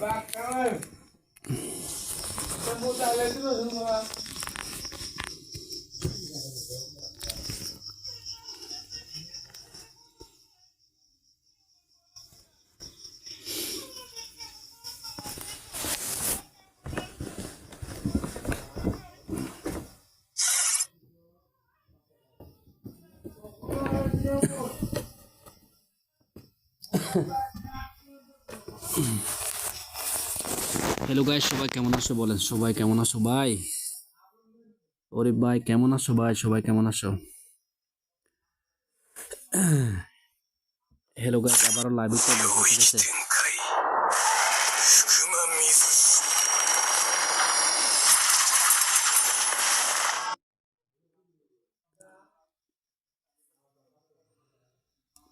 Back, come on. Some more time, let's do hello guys সবাই কেমন আছো বলেন? সবাই কেমন আছো ভাই? ওরে ভাই, কেমন আছো ভাই? সবাই কেমন আছো? হ্যালো গাই আবারও লাইভ চলে ঠিক আছে?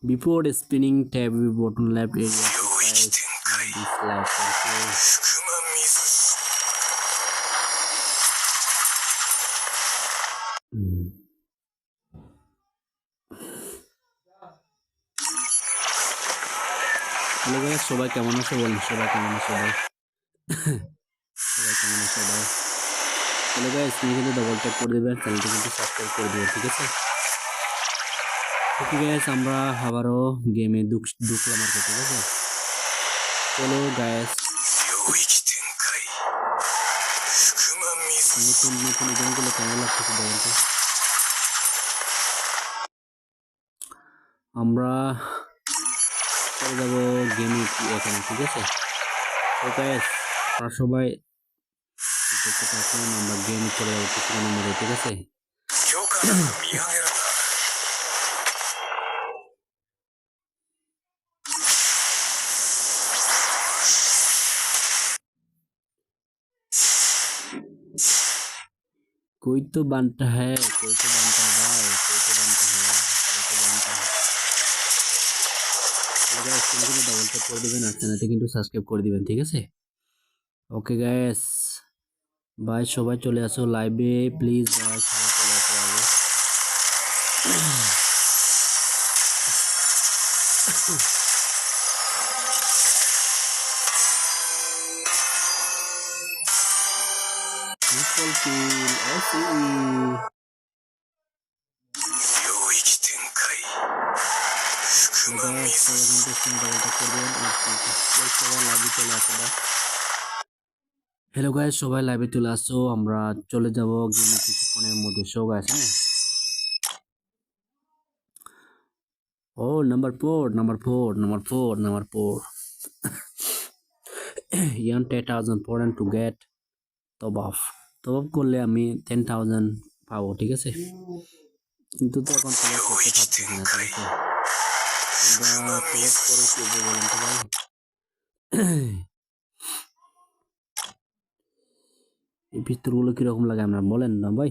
Before spinning tab button lap area. Hello ভাই সবাই কেমন আছো বলেন, সবাই কেমন আছো ভাই সবাই কেমন আছো ভাই হ্যালো ভাই স্ক্রিনে কিন্তু ডবল ট্যাপ করে দেবেন চ্যানেলটি কিন্তু সাবস্ক্রাইব করে দেবেন ঠিক আছে? ওকে গ্যাস আমরা আবারও গেমে দুঃখ, দুঃখলাম আর ঠিক আছে? চলো গ্যাস নতুন নতুন কেমন আমরা চলে যাব গেমিং এখানে, ঠিক আছে? ওকে তার সবাই দেখতে পাচ্ছেন আমরা গেম চলে যাব কিছুক্ষণের নম্বরে ঠিক আছে? কই তো বানটা হ্যাঁ কই তো बनता কিন্তু ডাবল ট্যাপ করে দিবেন আর চ্যানেলটি কিন্তু সাবস্ক্রাইব করে দিবেন ঠিক আছে? ওকে গাইস ভাই সবাই চলে আসো লাইভে প্লিজ ভাই সবাই চলে আসো লাইভে Triple kill, SE. Hello guys সবাই লাইভে চলে আসছো। আমরা চলে যাব গেমে কিছুক্ষণের মধ্যে। শো গাইস হ্যাঁ? ও number four number four number four number four ইয়ান ten thousand four two get তবাফ তবাফ করলে আমি টেন থাউজেন্ড পাবো, ঠিক আছে? কিন্তু তো এখন তবাফ করতে পারছি না করে করব বলেন ভাই ভিতরগুলো কীরকম লাগে আপনার বলেন না ভাই?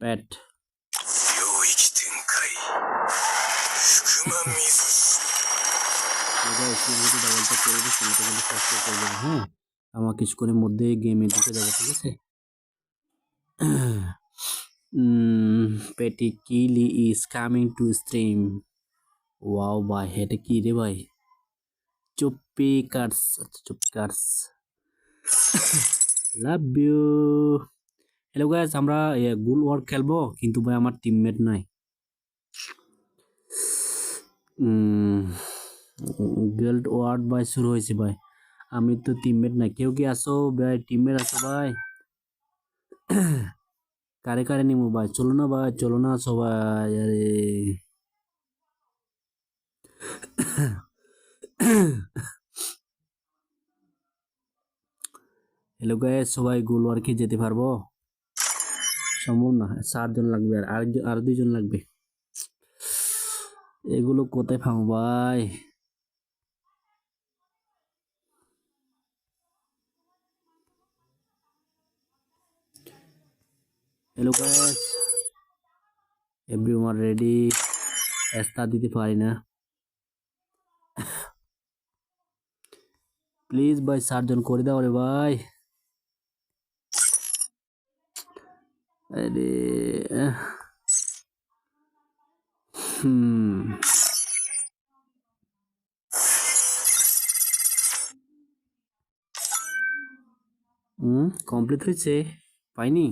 প্যাট হ্যাঁ? আমার কিছুক্ষণের মধ্যে গেমে ঢুকে যাব ঠিক আছে? পেটি কিলি is coming to stream wow ভাই এটা কি রে ভাই চুপ্পি কার্স আচ্ছা চুপ্পি কার্স লাভ ইউ হ্যালো গাইস আমরা গুল ওয়ার্ক খেলব, কিন্তু ভাই আমার টিমমেট নাই। গিল্ড ওয়ার্ড ভাই শুরু হয়েছে ভাই। আমি তো টিমমেট নাই। কেউ কি আসো ভাই? টিমমেট আসো ভাই? কারে কারে নিমু ভাই? চলো না ভাই, চলো না সবাই, আরে। হ্যালো গাইস সবাই গোল ওয়ার্কে যেতে পারব? সম্ভব না, চারজন লাগবে আর আর দুইজন লাগবে। এগুলো কোথায় পাবো ভাই? হ্যালো গাইস এভরিওয়ান রেডি এস্তা দিতে পারি না। প্লিজ ভাই চারজন করে দাও রে, ভাই। আরে হুম। কমপ্লিট হয়েছে? পাইনি?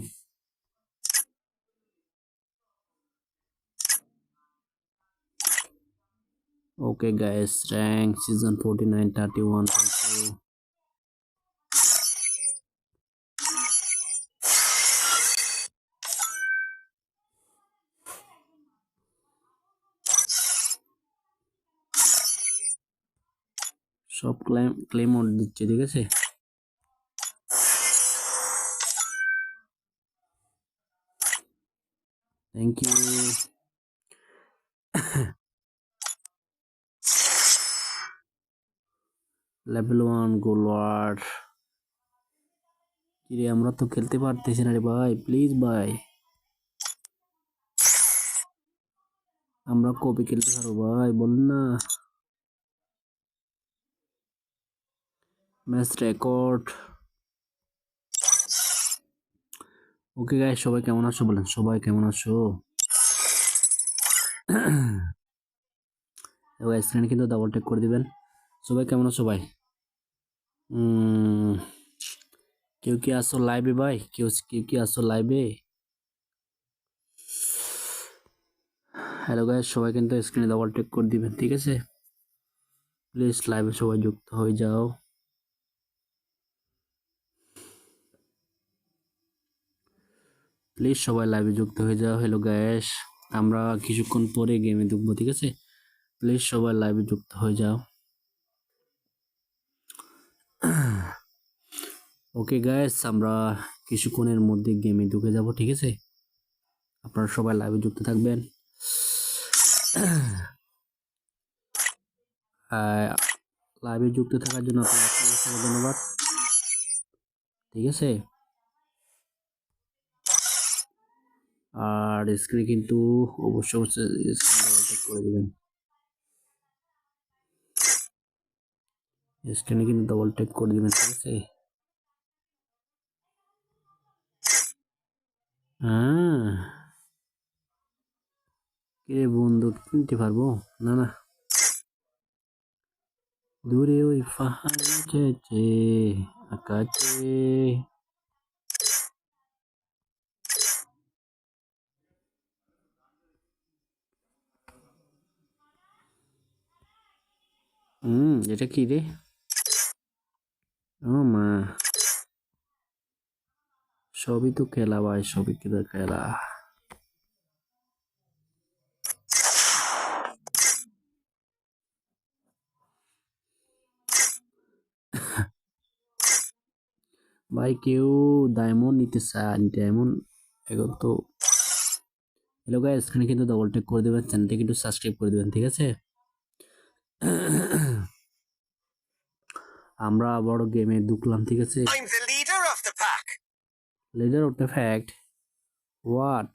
Okay, guys, rank season 49 31. Thank you. সব ক্লেম ক্লেম মোড দিচ্ছে ঠিক আছে থ্যাংক ইউ লেভেল ওয়ান গোলওয়ার কিরে, আমরা তো খেলতে পারতেছি না রে ভাই প্লিজ ভাই। আমরা কবে খেলতে পারব ভাই, বল না। Match record. ওকে গাই সবাই কেমন আছো বলেন? সবাই কেমন আছো? স্ক্রিনে কিন্তু ডাবল টেক করে দিবেন। সবাই কেমন আছো ভাই? কেউ কি আসো লাইভে ভাই? কেউ কেউ কি আসো লাইভে হ্যালো গাইস সবাই কিন্তু স্ক্রিনে ডাবল টেক করে দিবেন, ঠিক আছে? প্লিজ লাইভে সবাই যুক্ত হয়ে যাও। প্লিজ সবাই লাইভে যুক্ত হয়ে যাও হ্যালো গ্যাস আমরা কিছুক্ষণ পরে গেমে ঢুকবো, ঠিক আছে? প্লিজ সবাই লাইভে যুক্ত হয়ে যাও। ওকে গ্যাস আমরা কিছুক্ষণের মধ্যে গেমে ঢুকে যাব, ঠিক আছে? আপনারা সবাই লাইভে যুক্ত থাকবেন। লাইভে যুক্ত থাকার জন্য অসংখ্য ধন্যবাদ। ঠিক আছে? আর স্ক্রিনে কিন্তু অবশ্যই অবশ্যই করে দেবেন। স্ক্রিনে কিন্তু ডাবল টেক করে দেবেন ঠিক আছে হ্যাঁ কে বন্ধু, কিনতে পারব? না না। দূরে ওই পাহাড় উঠেছে, আকাশে। হুম, এটা কি রে? ও মা। সবই তো খেলা ভাই, সবই তো খেলা। ভাই কেউ ডায়মন্ড নিতে চায় ডায়মন্ড এখন তো হ্যালো গাইস এখানে কিন্তু ডবল টেক করে দেবেন চ্যানেলটা কিন্তু সাবস্ক্রাইব করে দেবেন, ঠিক আছে? আমরা আবারও গেমে ঢুকলাম ঠিক আছে. Leader of the fact what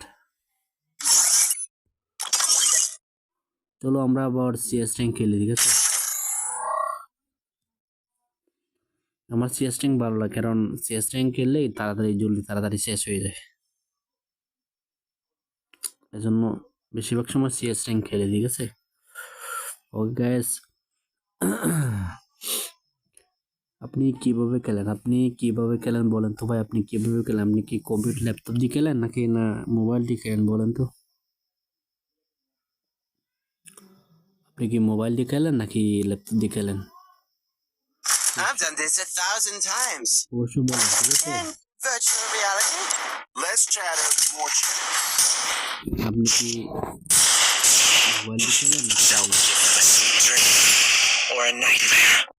চলো আমরা আবার সিএস র্যাঙ্ক খেলি ঠিক আছে? আমার সিএস র্যাঙ্ক ভালো লাগে কারণ সিএস র্যাঙ্ক খেললেই তাড়াতাড়ি জলদি তাড়াতাড়ি শেষ হয়ে যায়। এজন্য বেশিরভাগ সময় সিএস র্যাঙ্ক খেলি ঠিক আছে? ওকে গ্যাস আপনি কিভাবে খেলেন আপনি কিভাবে খেলেন বলেন তো ভাই আপনি কিভাবে খেলেন আপনি কি কম্পিউটার ল্যাপটপ দিয়ে খেলেন নাকি না মোবাইল দিয়ে খেলেন বলেন তো আপনি কি মোবাইল দিয়ে খেলেন নাকি ল্যাপটপ দিয়ে খেলেন I've done this a thousand times. অবশ্যই বলেন ঠিক আছে In virtual reality, less chatter, more chat. আপনি কি মোবাইল দিয়ে খেলেন নাকি Don't give them a sweet dream or a nightmare.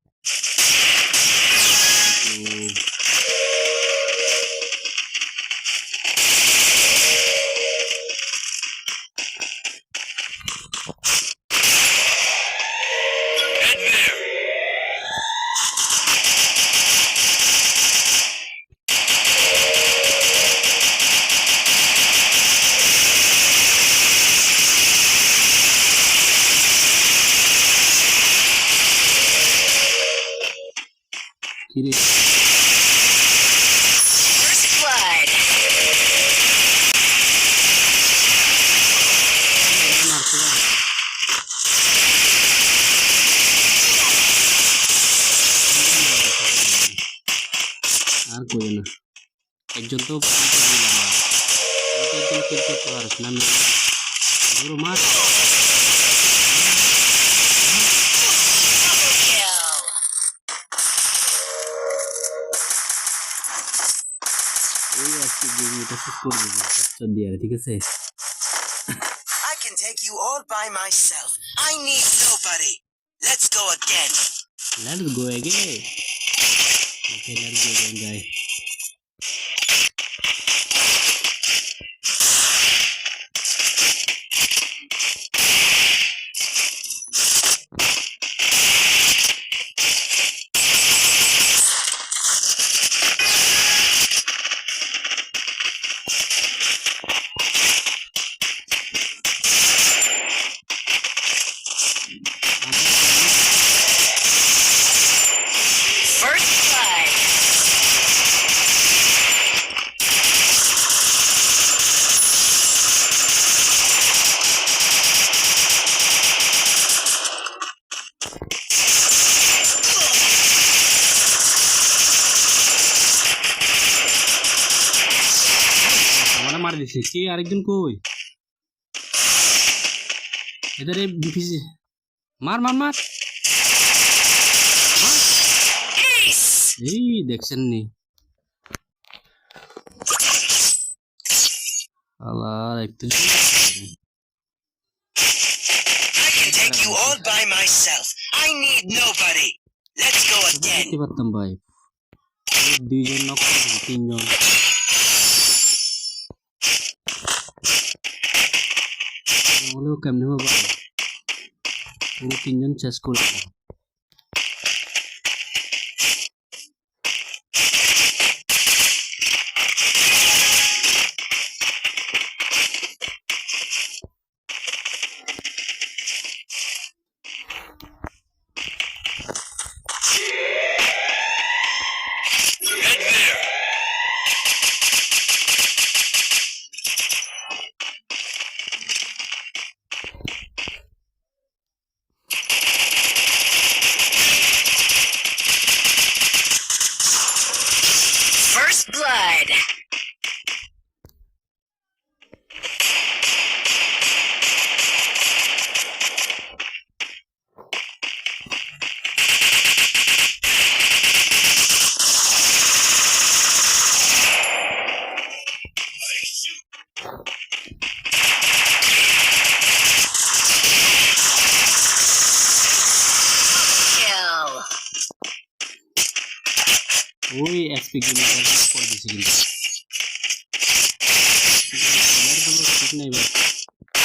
কিল করতে পারিস না আমি ধরো মার ওই আজকে গেম এটা শেষ করে দেবো ক্যাপচার দিয়ে ঠিক আছে I can take you all by myself. I need nobody. Let's go again. Let's go again. Okay, let's go again, guys. আমারা মার দিছে কে আরেকজন কই এদের এই পিছে মার মার মার মার। এই দেখছেন নি আল্লাহ একটু I can take you all by myself. I need nobody. Let's go again. দেখতে পারতাম ভাই এই দুইজন নক করেছে তিনজন হলেও কেমনি হবে ভাই পুরো তিনজন শেষ করেছে ওই এসপি গেম করে দিছে কিন্তু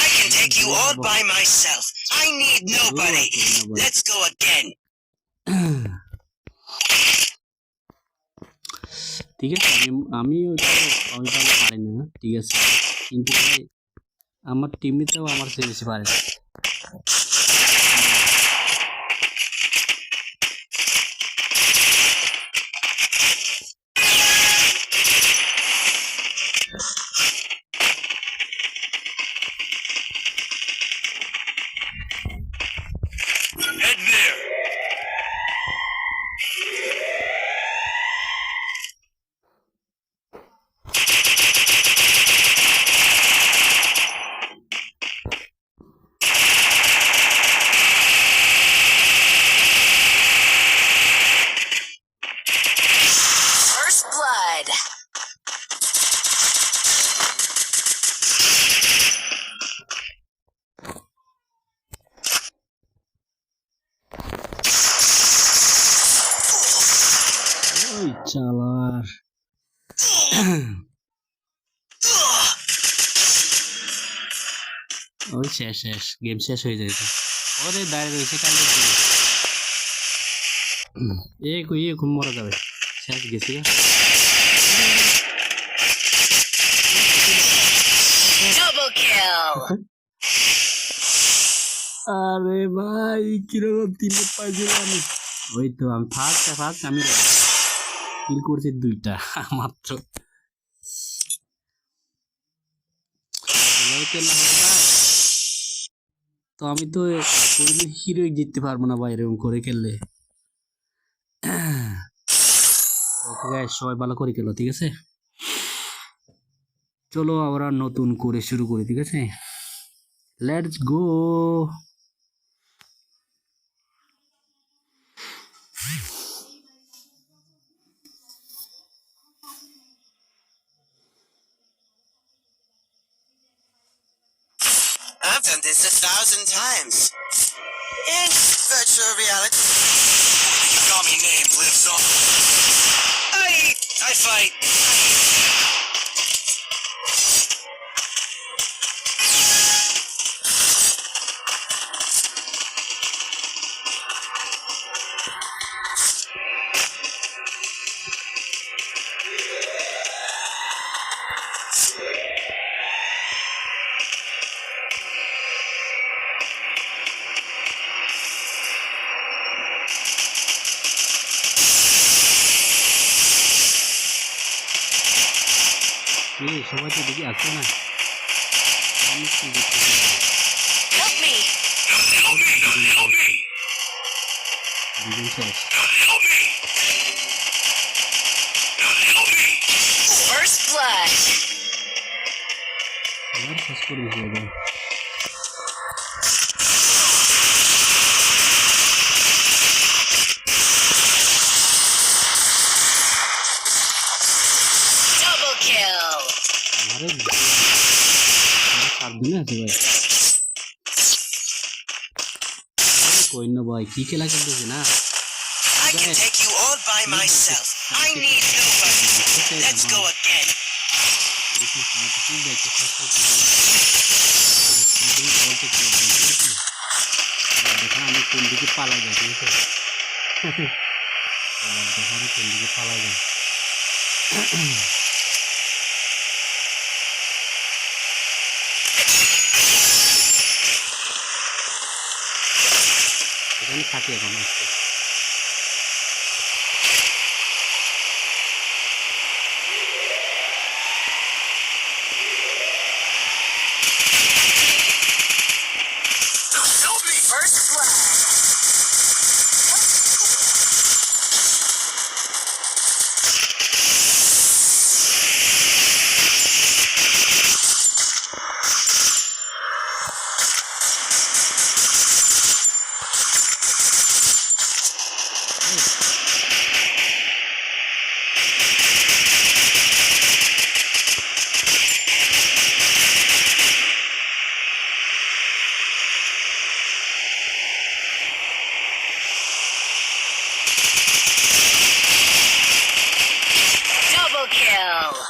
I can take you all by myself. I need nobody. Let's go again. ঠিক আছে আমি আমি ওইটা ওইটা পারি না ঠিক আছে কিন্তু আমার টিমমেটরাও আমার বেশি পারে না। চালার ওই শেষ শেষ গেম শেষ হয়ে যাইছে। ওরে দাঁড়িয়ে রয়েছে কালকে এ কই এ ঘুম মরা যাবে। শেষ গেছি. আরে ভাই কীরকম তিনটে পাইছিলাম? আমি ওই তো আমি ফার্স্ট ফার্স্ট আমি কিল দুইটা, মাত্র। তো আমি তো হিরোই জিততে পারব না ভাই, এরকম করে খেললে। সবাই ভালো করে খেলো, ঠিক আছে? চলো আমরা নতুন করে শুরু করি, ঠিক আছে? Let's go I've done this a thousand times. In virtual reality. Yagami name lives on. I I fight. এ সবাই তো দেখি আসছে না আমি কি দেখতেছি না। Help me! দুজন শেষ First blood. এবার শেষ করে দিয়েছি এবার সাত দিনে আছে ভাই আরে কই না ভাই কি খেলা খেলতেছে না I can take you all by myself. I need nobody. Let's go again. দেখা আমি কোন দিকে পালাই যাই ঠিক আছে এবার দেখা আমি কোন দিকে পালাই যাই এখানে থাকি এখন আজকে First blood. Double kill.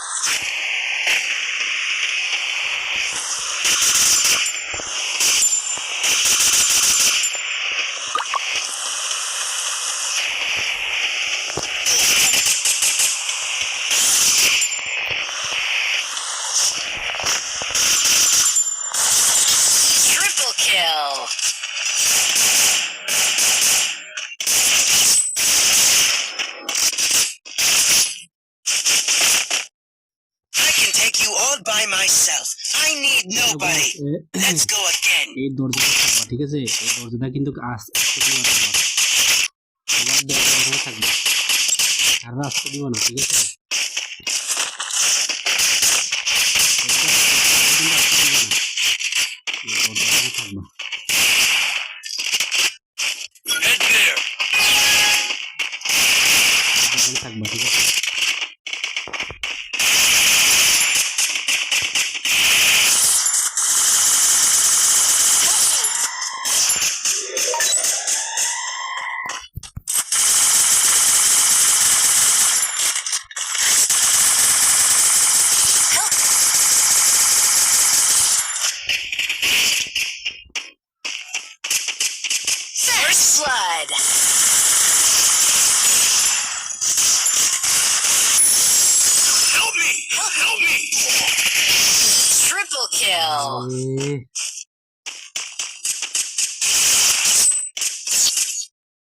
Triple kill. I can take you all by myself. I need nobody. Let's go again. এই দরজাটা থাকবা, ঠিক আছে? এই দরজাটা কিন্তু আস- আসতে দিবা না আবার। দরজা থাকবে। আর আসতে দিবা না, ঠিক আছে?